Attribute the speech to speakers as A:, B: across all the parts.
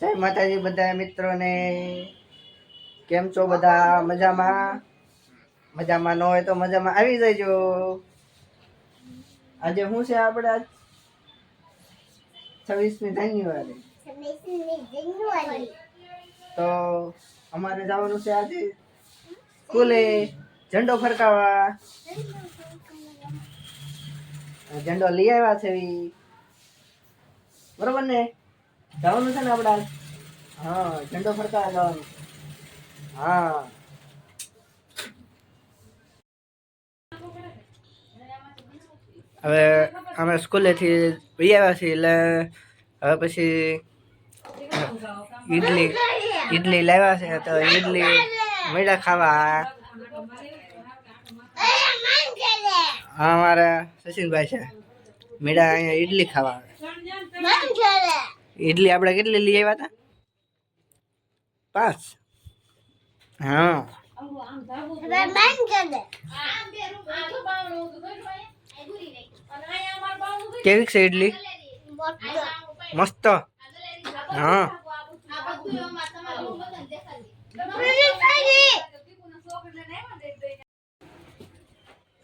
A: જય માતાજી બધા મિત્રોને. કેમ છો બધા? મજામાં? મજામાં ન હોય તો મજામાં આવી જજો. આજે શું છે આપણે આજ? છવ્વીસમી જાન્યુઆરી. તો અમારે જવાનું છે આજે સ્કૂલે ઝંડો ફરકાવા ઝંડો લઈ આવ્યા છે બરોબર ને? જવાનું છે ને આપણે આજ? હા ઝંડો ફરતા જવાનું. હા. હવે અમે સ્કૂલેથી વહી આવ્યા છીએ એટલે હવે પછી ઈડલી ઈડલી લાવ્યા છે તો ઈડલી મેળા ખાવા. હા અમારા સચિનભાઈ છે. મેળા અહીંયા ઈડલી ખાવા. આવે ઈડલી આપણે કેટલી લઈ આવ્યા હતા? પાંચ. હા. કેવી છે ઈડલી? મસ્ત. હા.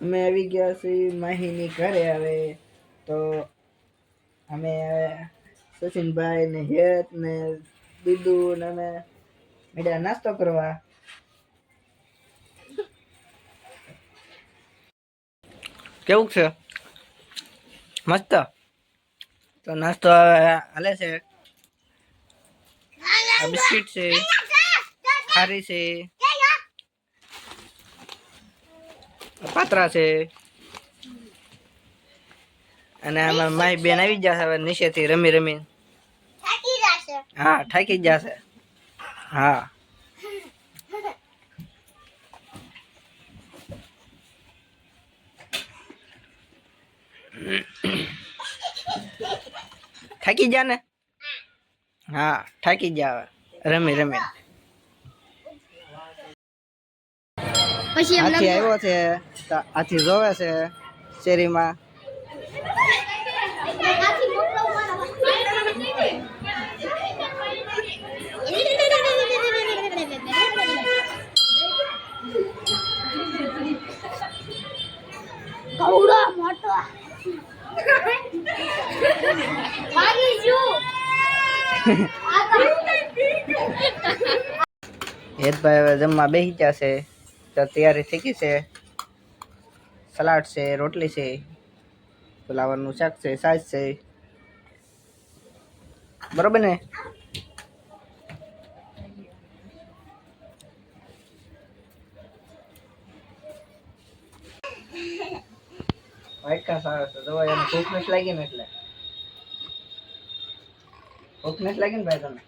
A: અમે આવી ગયા છીએ માહીની ઘરે હવે. તો અમે હવે સચિનભાઈ ને હેત ને દીદુ ને અમે મેળા નાસ્તો કરવા. કેવું છે? મસ્ત? તો નાસ્તો હાલે છે. બિસ્કીટ છે, ખારી છે, પાત્રા છે. અને આમાં માય બેન આવી જશે હવે નીચેથી રમી રમી હા થાકી જશે હા. થાકી જા ને? હા થાકી જા હવે. રમી રમી.
B: પછી
A: આવ્યો છે આથી જોવે છે શેરીમાં.
B: કવડો મોટો. ભાગી શું
A: હેતભાઈ હવે જમવા બેસી ગયા છે. તો તૈયારી થઈ ગઈ છે. સલાડ છે, રોટલી છે ફુલાવરનું શાક છે સાસ છે. બરોબર ને? વ્હાઈટ કાસ આવે છે. દવા એને ભૂખ લાગી ને એટલે. ભૂખ નથી લાગી ને ભાઈ તમે